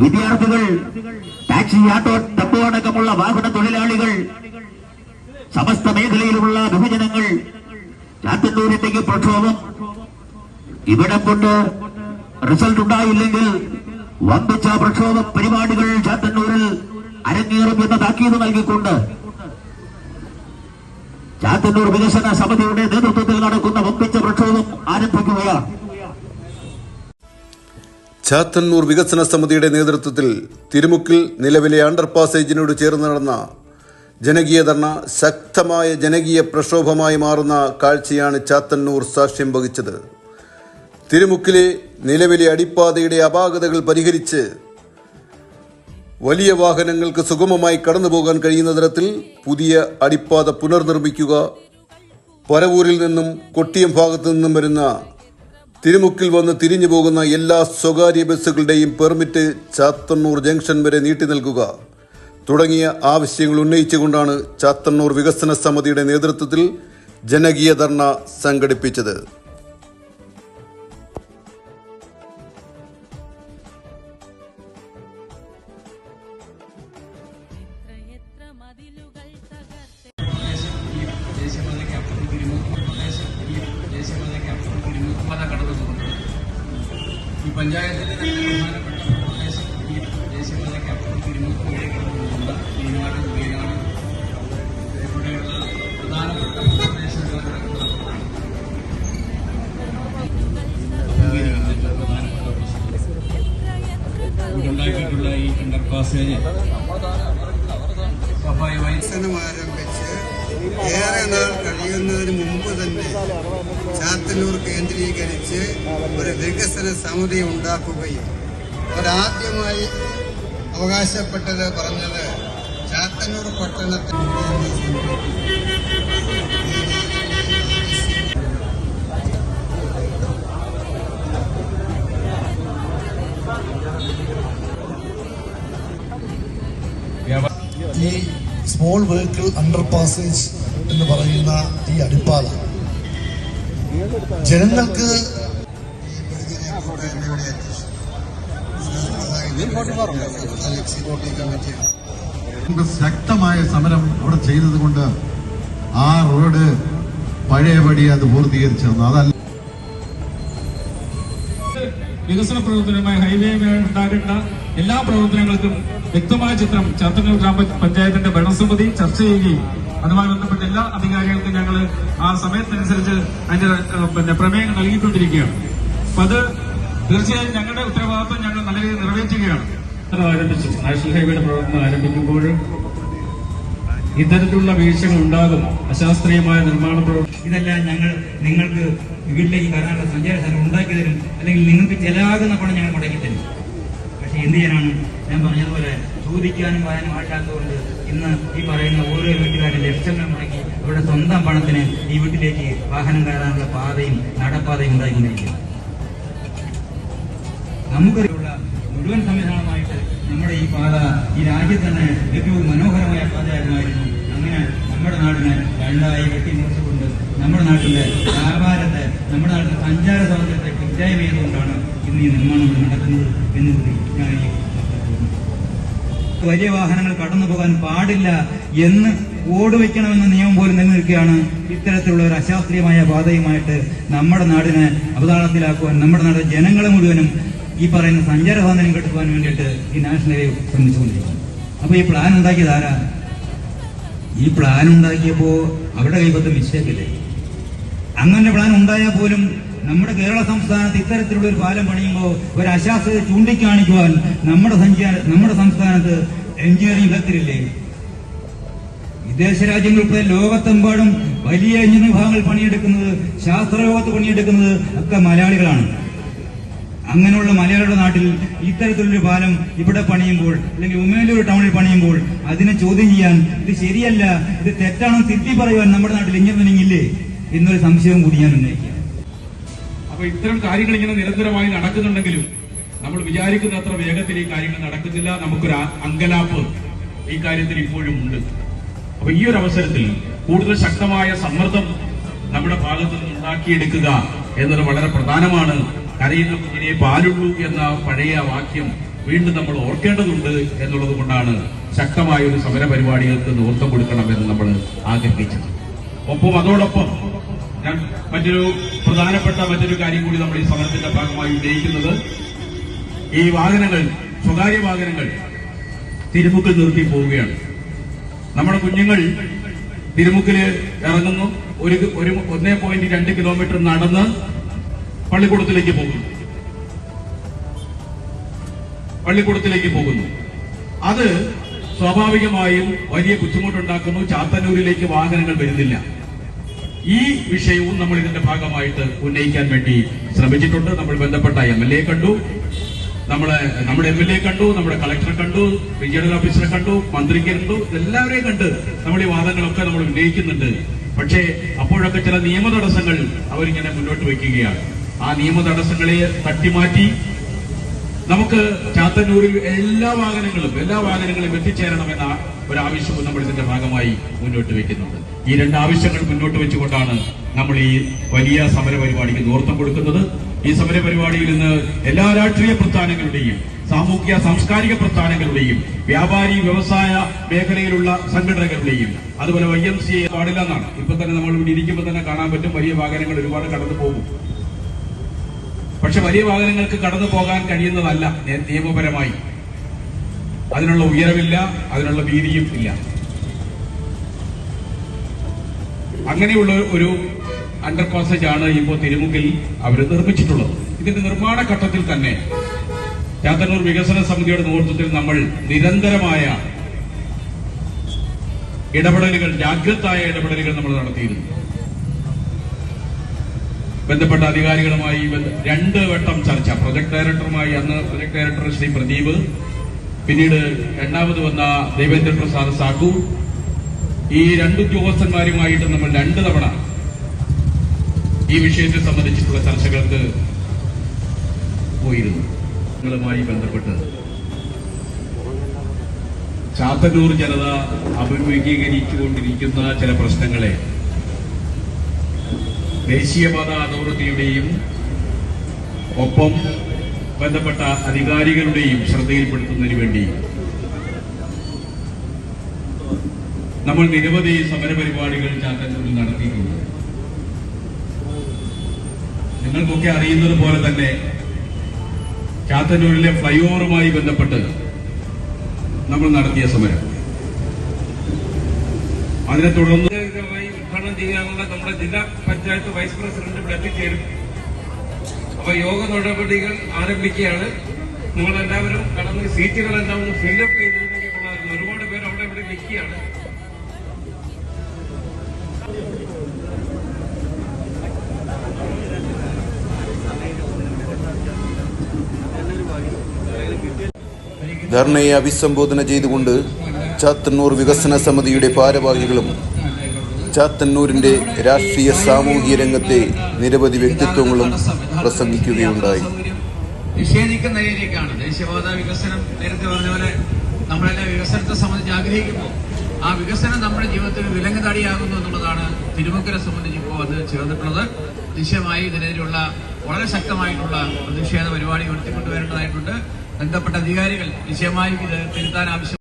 വിദ്യാർത്ഥികൾ ടാക്സി ആട്ടോ ടെമ്പോ അടക്കമുള്ള വാഹന തൊഴിലാളികൾ സമസ്ത മേഖലയിലുമുള്ള ബഹുജനങ്ങൾ ചാത്തന്നൂരിന്റെ പ്രക്ഷോഭം. ഇവിടം കൊണ്ട് റിസൾട്ട് ഉണ്ടായില്ലെങ്കിൽ വമ്പിച്ച പ്രക്ഷോഭ പരിപാടികൾ ചാത്തന്നൂരിൽ അരങ്ങേറും എന്ന താക്കീത് നൽകിക്കൊണ്ട് ചാത്തന്നൂർ വികസന സമിതിയുടെ നേതൃത്വത്തിൽ നടക്കുന്ന വമ്പിച്ച പ്രക്ഷോഭം ആരംഭിക്കുകയാണ്. ചാത്തന്നൂർ വികസന സമിതിയുടെ നേതൃത്വത്തിൽ തിരുമുക്കിൽ നിലവിലെ അണ്ടർ പാസേജിനോട് ചേർന്ന് നടന്ന ജനകീയ ധർണ ശക്തമായ ജനകീയ പ്രക്ഷോഭമായി മാറുന്ന കാഴ്ചയാണ് ചാത്തന്നൂർ സാക്ഷ്യം വഹിച്ചത്. തിരുമുക്കിലെ നിലവിലെ അടിപ്പാതയുടെ അപാകതകൾ പരിഹരിച്ച് വലിയ വാഹനങ്ങൾക്ക് സുഗമമായി കടന്നുപോകാൻ കഴിയുന്ന തരത്തിൽ പുതിയ അടിപ്പാത പുനർനിർമ്മിക്കുക പരവൂരിൽ നിന്നും കൊട്ടിയം ഭാഗത്തു നിന്നും വരുന്ന തിരുമുക്കിൽ വന്ന് തിരിഞ്ഞു പോകുന്ന എല്ലാ സ്വകാര്യ ബസ്സുകളുടെയും പെർമിറ്റ് ചാത്തണ്ണൂർ ജംഗ്ഷൻ വരെ നീട്ടി നൽകുക. തുടങ്ങിയ ആവശ്യങ്ങൾ ഉന്നയിച്ചുകൊണ്ടാണ് ചാത്തണ്ണൂർ വികസന സമിതിയുടെ നേതൃത്വത്തിൽ ജനകീയ ധർണ സംഘടിപ്പിച്ചത്. ഈ പഞ്ചായത്തിലെ പ്രധാനപ്പെട്ട പ്രദേശം ഈ ദേശീയപാതയ്ക്ക് അപ്പുറം തിരുമുക്ക് വഴി കടന്നു പോകുന്ന മീനാട് വേനാട് ഇവിടെയുള്ള പ്രധാനപ്പെട്ട പ്രദേശങ്ങൾ കിടക്കുന്ന അഭിമുഖീകരിക്കുന്ന പ്രധാനപ്പെട്ട പ്രശ്നം ഉണ്ടാക്കിയിട്ടുള്ള ഈ അണ്ടർ പാസേജ് ചാത്തന്നൂർ കേന്ദ്രീകരിച്ച് ഒരു വികസന സമിതി ഉണ്ടാക്കുകയും അവരാദ്യമായി അവകാശപ്പെട്ടത് പറഞ്ഞത് ചാത്തന്നൂർ പട്ടണത്തിൽ ഈ സ്മോൾ വെഹിക്കിൾ അണ്ടർ പാസേജ് എന്ന് പറയുന്ന ഈ അടിപ്പാത. ജനങ്ങൾക്ക് ശക്തമായ സമരം അവിടെ ചെയ്തത് കൊണ്ട് ആ റോഡ് പഴയപടി അത് പൂർത്തീകരിച്ചിരുന്നു അതല്ല വികസന പ്രവർത്തനവുമായി ഹൈവേ ഉണ്ടാകേണ്ട എല്ലാ പ്രവർത്തനങ്ങൾക്കും വ്യക്തമായ ചിത്രം ചാത്തന്നൂർ ഗ്രാമപഞ്ചായത്തിന്റെ ഭരണസമിതി ചർച്ച ചെയ്യുകയും അതുമായി ബന്ധപ്പെട്ട എല്ലാ അധികാരികൾക്കും ഞങ്ങൾ ആ സമയത്തിനനുസരിച്ച് അതിന്റെ പിന്നെ പ്രമേയം നൽകിക്കൊണ്ടിരിക്കുകയാണ്. അപ്പൊ അത് തീർച്ചയായും ഞങ്ങളുടെ ഉത്തരവാദിത്വം ഞങ്ങൾ നല്ല രീതിയിൽ നിറവേറ്റുകയാണ്. ആരംഭിച്ചു. നാഷണൽ ഹൈവേയുടെ പ്രവർത്തനം ആരംഭിക്കുമ്പോൾ ഇത്തരത്തിലുള്ള വീഴ്ചകൾ ഉണ്ടാകും. അശാസ്ത്രീയമായ നിർമ്മാണ പ്രവർത്തനം ഇതെല്ലാം ഞങ്ങൾ നിങ്ങൾക്ക് വീട്ടിലേക്ക് വരാനുള്ള സഞ്ചാര സ്ഥലം ഉണ്ടാക്കി തരും. അല്ലെങ്കിൽ നിങ്ങൾക്ക് ചെലവാകുന്ന പണം ഞങ്ങൾ മുടക്കി തരും. പക്ഷെ എന്ത് ചെയ്യാനാണ്? ഞാൻ പറഞ്ഞതുപോലെ ചോദിക്കാനും വരാനും ആൾക്കാത്തതുകൊണ്ട് ഇന്ന് ഈ പറയുന്ന ഓരോ വീട്ടുകാരും ലക്ഷങ്ങൾ മുടക്കി അവരുടെ സ്വന്തം പണത്തിന് ഈ വീട്ടിലേക്ക് വാഹനം കയറാനുള്ള പാതയും നടപ്പാതയും ഉണ്ടായിക്കൊണ്ടിരിക്കുന്നു. നമുക്കറിയുള്ള മുഴുവൻ സംവിധാനമായിട്ട് നമ്മുടെ ഈ പാത ഈ രാജ്യത്ത് തന്നെ ഏറ്റവും മനോഹരമായ പാതയായിരുന്നു. അങ്ങനെ നമ്മുടെ നാടിനെ രണ്ടായി വെട്ടിമുറിച്ചുകൊണ്ട് നമ്മുടെ നാട്ടിലെ വ്യാപാരത്തെ നമ്മുടെ നാട്ടിലെ സഞ്ചാര സ്വാതന്ത്ര്യത്തെ ഇല്ലായ്മ ചെയ്തുകൊണ്ടാണ് ഇന്ന് ഈ നിർമ്മാണം നടക്കുന്നത് എന്നുകൂടി ഞാൻ ഈ വലിയ വാഹനങ്ങൾ കടന്നു പോകാൻ പാടില്ല എന്ന് ഓട് വയ്ക്കണമെന്ന നിയമം പോലും നിലനിൽക്കുകയാണ് ഇത്തരത്തിലുള്ള ഒരു അശാസ്ത്രീയമായ പാതയുമായിട്ട് നമ്മുടെ നാടിനെ അവതാളത്തിലാക്കുവാൻ നമ്മുടെ നാട് ജനങ്ങളെ മുഴുവനും ഈ പറയുന്ന സഞ്ചാര സ്വാതന്ത്ര്യം കെട്ടുവാൻ വേണ്ടിയിട്ട് ഈ നാഷണൽ ഹൈവേ ശ്രമിച്ചുകൊണ്ടിരിക്കുന്നു. അപ്പൊ ഈ പ്ലാൻ ഉണ്ടാക്കിയത് ആരാ? ഈ പ്ലാൻ ഉണ്ടാക്കിയപ്പോ അവരുടെ കൈബദ്ധം മിസ്റ്റേക്കില്ലേ അങ്ങനെ പ്ലാൻ ഉണ്ടായാൽ പോലും നമ്മുടെ കേരള സംസ്ഥാനത്ത് ഇത്തരത്തിലുള്ള ഒരു പാലം പണിയുമ്പോൾ ഒരു അശാസ്ത്രത ചൂണ്ടിക്കാണിക്കുവാൻ നമ്മുടെ നമ്മുടെ സംസ്ഥാനത്ത് എഞ്ചിനീയറിംഗ് വിദഗ്ധരില്ലേ? വിദേശ രാജ്യങ്ങൾ ഉൾപ്പെടെ ലോകത്തെമ്പാടും വലിയ എഞ്ചിനീയറിംഗ് വിഭാഗങ്ങൾ പണിയെടുക്കുന്നത് ശാസ്ത്രലോകത്ത് പണിയെടുക്കുന്നത് ഒക്കെ മലയാളികളാണ്. അങ്ങനെയുള്ള മലയാളിയുടെ നാട്ടിൽ ഇത്തരത്തിലൊരു പാലം ഇവിടെ പണിയുമ്പോൾ അല്ലെങ്കിൽ ഉമേലൂർ ടൗണിൽ പണിയുമ്പോൾ അതിനെ ചോദ്യം ചെയ്യാൻ ഇത് ശരിയല്ല ഇത് തെറ്റാണെന്ന് തിരുത്തി പറയുവാൻ നമ്മുടെ നാട്ടിൽ എഞ്ചിനീയറിംഗ് ഇല്ലേ? എന്നൊരു സംശയം കൂടി ഞാൻ ഉന്നയിക്കാം. അപ്പൊ ഇത്തരം കാര്യങ്ങൾ ഇങ്ങനെ നിരന്തരമായി നടക്കുന്നുണ്ടെങ്കിലും നമ്മൾ വിചാരിക്കുന്ന അത്ര വേഗത്തിൽ ഈ കാര്യങ്ങൾ നടക്കുന്നില്ല നമുക്കൊരു അങ്കലാപ്പ് ഈ കാര്യത്തിൽ ഇപ്പോഴും ഉണ്ട്. അപ്പൊ ഈ ഒരു അവസരത്തിൽ കൂടുതൽ ശക്തമായ സമ്മർദ്ദം നമ്മുടെ ഭാഗത്ത് നിന്ന് ഉണ്ടാക്കിയെടുക്കുക എന്നത് വളരെ പ്രധാനമാണ്. കരയുന്ന കുഞ്ഞിനെ പാലുള്ളൂ എന്ന പഴയ വാക്യം വീണ്ടും നമ്മൾ ഓർക്കേണ്ടതുണ്ട് എന്നുള്ളത് കൊണ്ടാണ് ശക്തമായ ഒരു സമര പരിപാടികൾക്ക് കൊടുക്കണം എന്ന് നമ്മൾ ആഗ്രഹിച്ചത്. ഒപ്പം അതോടൊപ്പം ഞാൻ മറ്റൊരു പ്രധാനപ്പെട്ട മറ്റൊരു കാര്യം കൂടി നമ്മൾ ഈ സമരത്തിന്റെ ഭാഗമായി ഉന്നയിക്കുന്നത്. ഈ വാഹനങ്ങൾ സ്വകാര്യ വാഹനങ്ങൾ തിരുമുക്കിൽ നിർത്തി പോവുകയാണ്. നമ്മുടെ കുഞ്ഞുങ്ങൾ തിരുമുക്കിൽ ഇറങ്ങുന്നു. ഒരു ഒരു ഒന്നേ പോയിന്റ് രണ്ട് കിലോമീറ്റർ നടന്ന് പള്ളിക്കൂടത്തിലേക്ക് പോകുന്നു. പള്ളിക്കൂടത്തിലേക്ക് പോകുന്നു. അത് സ്വാഭാവികമായും വലിയ ബുദ്ധിമുട്ടുണ്ടാക്കുന്നു. ചാത്തന്നൂരിലേക്ക് വാഹനങ്ങൾ വരുന്നില്ല. ഈ വിഷയവും നമ്മൾ ഇതിന്റെ ഭാഗമായിട്ട് ഉന്നയിക്കാൻ വേണ്ടി ശ്രമിച്ചിട്ടുണ്ട്. നമ്മൾ ബന്ധപ്പെട്ട എം എൽ എ കണ്ടു. നമ്മളെ നമ്മുടെ എം എൽ എ കണ്ടു നമ്മുടെ കളക്ടറെ കണ്ടു റീജിയണൽ ഓഫീസറെ കണ്ടു മന്ത്രിക്ക് കണ്ടു എല്ലാവരെയും കണ്ട് നമ്മൾ ഈ വാദങ്ങളൊക്കെ നമ്മൾ ഉന്നയിക്കുന്നുണ്ട്. പക്ഷേ അപ്പോഴൊക്കെ ചില നിയമ തടസ്സങ്ങൾ അവരിങ്ങനെ മുന്നോട്ട് വയ്ക്കുകയാണ്. ആ നിയമ തടസ്സങ്ങളെ തട്ടിമാറ്റി നമുക്ക് ചാത്തന്നൂരിൽ എല്ലാ വാഹനങ്ങളും എല്ലാ വാഹനങ്ങളും എത്തിച്ചേരണമെന്ന ഒരു ആവശ്യവും നമ്മൾ ഇതിന്റെ ഭാഗമായി മുന്നോട്ട് വെക്കുന്നുണ്ട്. ഈ രണ്ട് ആവശ്യങ്ങൾ മുന്നോട്ട് വെച്ചുകൊണ്ടാണ് നമ്മൾ ഈ വലിയ സമര പരിപാടിക്ക് നേതൃത്വം കൊടുക്കുന്നത്. ഈ സമര പരിപാടിയിൽ നിന്ന് എല്ലാ രാഷ്ട്രീയ പ്രസ്ഥാനങ്ങളുടെയും സാമൂഹ്യ സാംസ്കാരിക പ്രസ്ഥാനങ്ങളുടെയും വ്യാപാരി വ്യവസായ മേഖലയിലുള്ള സംഘടനകളുടെയും അതുപോലെ വൈ എം സി പാടില്ലെന്നാണ് ഇപ്പൊ തന്നെ നമ്മൾ ഇവിടെ ഇരിക്കുമ്പോൾ തന്നെ കാണാൻ പറ്റും വലിയ വാഹനങ്ങൾ ഒരുപാട് കടന്നു പോകും. പക്ഷെ വലിയ വാഹനങ്ങൾക്ക് കടന്നു പോകാൻ കഴിയുന്നതല്ല. നിയമപരമായി. അതിനുള്ള ഉയരമില്ല അതിനുള്ള വീതിയും ഇല്ല. അങ്ങനെയുള്ള ഒരു അണ്ടർ പാസേജ് ആണ് ഇപ്പോൾ തിരുമുക്കിൽ അവർ നിർമ്മിച്ചിട്ടുള്ളത്. ഇതിന്റെ നിർമ്മാണ ഘട്ടത്തിൽ തന്നെ ചാത്തന്നൂർ വികസന സമിതിയുടെ നേതൃത്വത്തിൽ നമ്മൾ നിരന്തരമായ ഇടപെടലുകൾ ജാഗ്രതായ ഇടപെടലുകൾ നമ്മൾ നടത്തിയിരുന്നു. ബന്ധപ്പെട്ട അധികാരികളുമായി രണ്ട് വട്ടം ചർച്ച. പ്രൊജക്ട് ഡയറക്ടറുമായി അന്ന് പ്രൊജക്ട് ഡയറക്ടർ ശ്രീ പ്രദീപ് പിന്നീട് രണ്ടാമത് വന്ന ദേവേന്ദ്ര പ്രസാദ് സാഹു ഈ രണ്ട് ഉദ്യോഗസ്ഥന്മാരുമായിട്ട് നമ്മൾ രണ്ട് തവണ ഈ വിഷയത്തെ സംബന്ധിച്ചിട്ടുള്ള ചർച്ചകൾക്ക് പോയിരുന്നു. ങ്ങളുമായി ബന്ധപ്പെട്ട്. ചാത്തന്നൂർ ജനത അഭിമുഖീകരിച്ചുകൊണ്ടിരിക്കുന്ന ചില പ്രശ്നങ്ങളെ ദേശീയപാത അതോറിറ്റിയുടെയും ഒപ്പം ബന്ധപ്പെട്ട അധികാരികളുടെയും ശ്രദ്ധയിൽപ്പെടുത്തുന്നതിന് വേണ്ടി നമ്മൾ നിരവധി സമരപരിപാടികൾ ചാത്തന്നൂരിൽ നടത്തിയിട്ടുണ്ട്. നിങ്ങൾക്കൊക്കെ അറിയുന്നത് പോലെ തന്നെ ചാത്തന്നൂരിലെ ഫ്ലൈ ഓവറുമായി ബന്ധപ്പെട്ട് നമ്മൾ നടത്തിയ സമരം. അതിനെ തുടർന്ന് ഉദ്ഘാടനം ചെയ്യാനുള്ള നമ്മുടെ ജില്ലാ പഞ്ചായത്ത് വൈസ് പ്രസിഡന്റ് ഇവിടെ എത്തിച്ചേരും. അപ്പൊ യോഗ നടപടികൾ ആരംഭിക്കുകയാണ്. നിങ്ങളെല്ലാവരും കടന്ന് സീറ്റുകളെല്ലാം ഒന്ന് ഫില്ലപ്പ് ചെയ്തിട്ടുണ്ടെങ്കിൽ കൊള്ളാമായിരുന്നു. ഒരുപാട് പേര് അവിടെ ഇവിടെ നിൽക്കുകയാണ്. ധർണയെ അഭിസംബോധന ചെയ്തുകൊണ്ട് ചാത്തന്നൂർ വികസന സമിതിയുടെ ഭാരവാഹികളും ചാത്തന്നൂരിന്റെ രാഷ്ട്രീയ സാമൂഹിക രംഗത്തെ നിരവധി വ്യക്തിത്വങ്ങളും പ്രസംഗിക്കുകയുണ്ടായി. നിഷേധിക്കുന്ന രീതിക്കാണ് ദേശീയപാത വികസനം നേരത്തെ പറഞ്ഞ പോലെ നമ്മളെല്ലാം വികസനത്തെ സംബന്ധിച്ച് ആഗ്രഹിക്കുമ്പോൾ ആ വികസനം നമ്മുടെ ജീവിതത്തിൽ വിലങ്ങുതടിയാകുന്നു എന്നുള്ളതാണ് തിരുമുക്കരെ സംബന്ധിച്ച് ഇപ്പോൾ അത് ചേർന്നിട്ടുള്ളത്. നിശ്ചയമായി ഇതിനെതിരെയുള്ള വളരെ ശക്തമായിട്ടുള്ള പ്രതിഷേധ പരിപാടി ഉയർത്തിക്കൊണ്ടുവരേണ്ടതായിട്ടുണ്ട്. ബന്ധപ്പെട്ട അധികാരികൾ നിശ്ചയമായും ഇത് തിരുത്താൻ ആവശ്യം